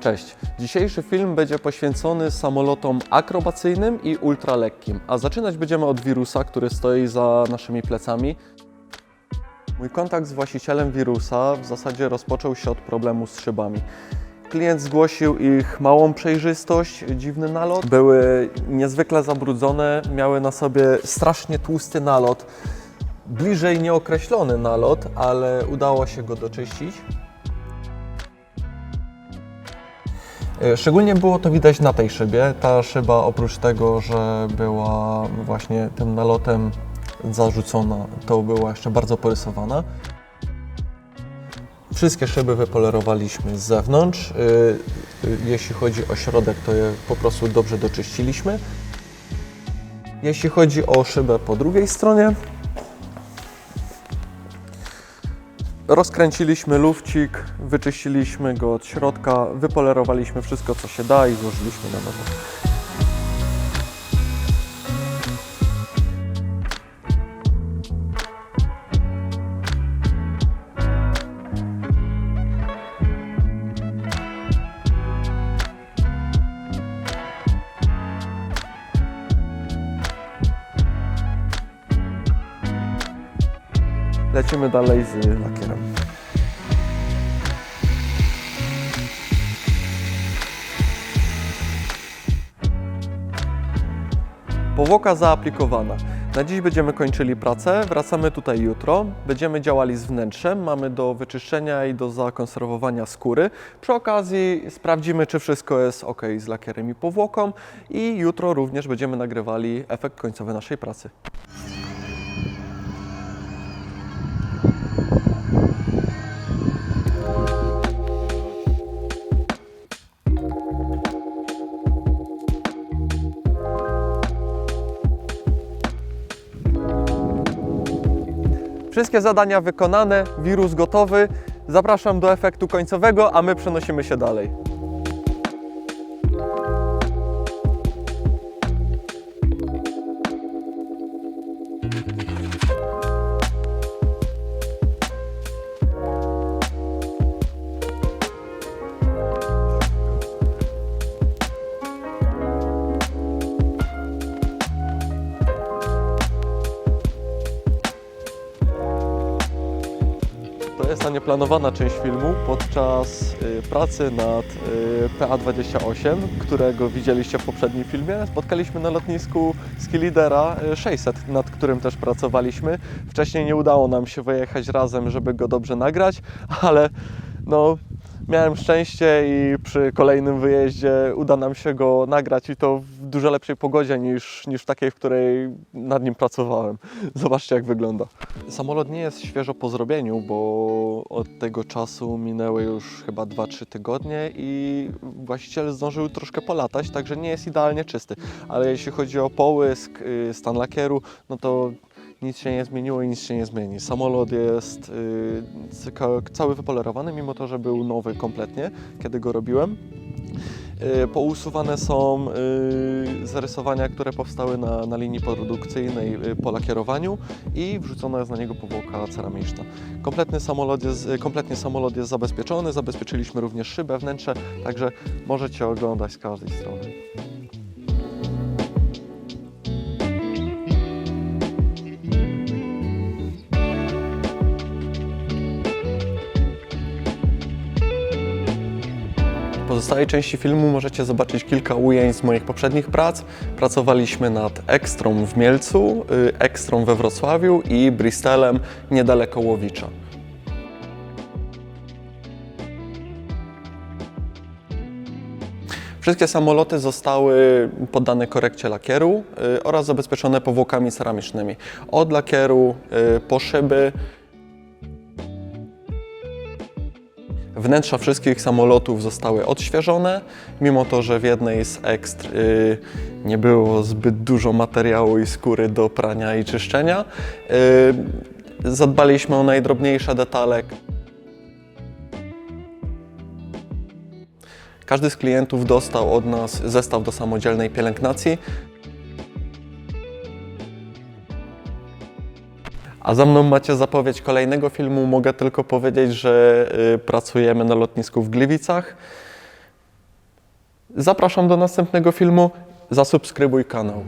Cześć. Dzisiejszy film będzie poświęcony samolotom akrobacyjnym i ultralekkim, a zaczynać będziemy od wirusa, który stoi za naszymi plecami. Mój kontakt z właścicielem wirusa w zasadzie rozpoczął się od problemu z szybami. Klient zgłosił ich małą przejrzystość, dziwny nalot. Były niezwykle zabrudzone, miały na sobie strasznie tłusty nalot. Bliżej nieokreślony nalot, ale udało się go doczyścić. Szczególnie było to widać na tej szybie. Ta szyba oprócz tego, że była właśnie tym nalotem zarzucona, to była jeszcze bardzo porysowana. Wszystkie szyby wypolerowaliśmy z zewnątrz. Y, y, Jeśli chodzi o środek, to je po prostu dobrze doczyściliśmy. Jeśli chodzi o szybę po drugiej stronie, rozkręciliśmy lufcik, wyczyściliśmy go od środka, wypolerowaliśmy wszystko co się da i złożyliśmy na nowo. Lecimy dalej z lakierem. Powłoka zaaplikowana. Na dziś będziemy kończyli pracę, wracamy tutaj jutro. Będziemy działali z wnętrzem, mamy do wyczyszczenia i do zakonserwowania skóry. Przy okazji sprawdzimy, czy wszystko jest ok z lakierem i powłoką i jutro również będziemy nagrywali efekt końcowy naszej pracy. Wszystkie zadania wykonane, wirus gotowy. Zapraszam do efektu końcowego, a my przenosimy się dalej. Ta nieplanowana część filmu podczas y, pracy nad y, PA-28, którego widzieliście w poprzednim filmie. Spotkaliśmy na lotnisku Skillidera y, 600, nad którym też pracowaliśmy. Wcześniej nie udało nam się wyjechać razem, żeby go dobrze nagrać, ale no, miałem szczęście i przy kolejnym wyjeździe uda nam się go nagrać i to w dużo lepszej pogodzie niż, niż w takiej, w której nad nim pracowałem. Zobaczcie jak wygląda. Samolot nie jest świeżo po zrobieniu, bo od tego czasu minęły już chyba 2-3 tygodnie i właściciel zdążył troszkę polatać, także nie jest idealnie czysty. Ale jeśli chodzi o połysk, y, stan lakieru, no to nic się nie zmieniło i nic się nie zmieni. Samolot jest y, ca- cały wypolerowany, mimo to, że był nowy kompletnie, kiedy go robiłem. Y, Pousuwane są y, zarysowania, które powstały na, na linii produkcyjnej y, po lakierowaniu i wrzucona jest na niego powłoka ceramiczna. Kompletny samolot jest, kompletnie samolot jest zabezpieczony, zabezpieczyliśmy również szybę, wnętrze, także możecie oglądać z każdej strony. Pozostałej części filmu możecie zobaczyć kilka ujęć z moich poprzednich prac. Pracowaliśmy nad Ekstrą w Mielcu, y, Ekstrą we Wrocławiu i Bristolem niedaleko Łowicza. Wszystkie samoloty zostały poddane korekcie lakieru y, oraz zabezpieczone powłokami ceramicznymi. Od lakieru y, po szyby, Wnętrza wszystkich samolotów zostały odświeżone, mimo to, że w jednej z ekstr y, nie było zbyt dużo materiału i skóry do prania i czyszczenia. Y, zadbaliśmy o najdrobniejsze detale. Każdy z klientów dostał od nas zestaw do samodzielnej pielęgnacji. A za mną macie zapowiedź kolejnego filmu. Mogę tylko powiedzieć, że y, pracujemy na lotnisku w Gliwicach. Zapraszam do następnego filmu. Zasubskrybuj kanał.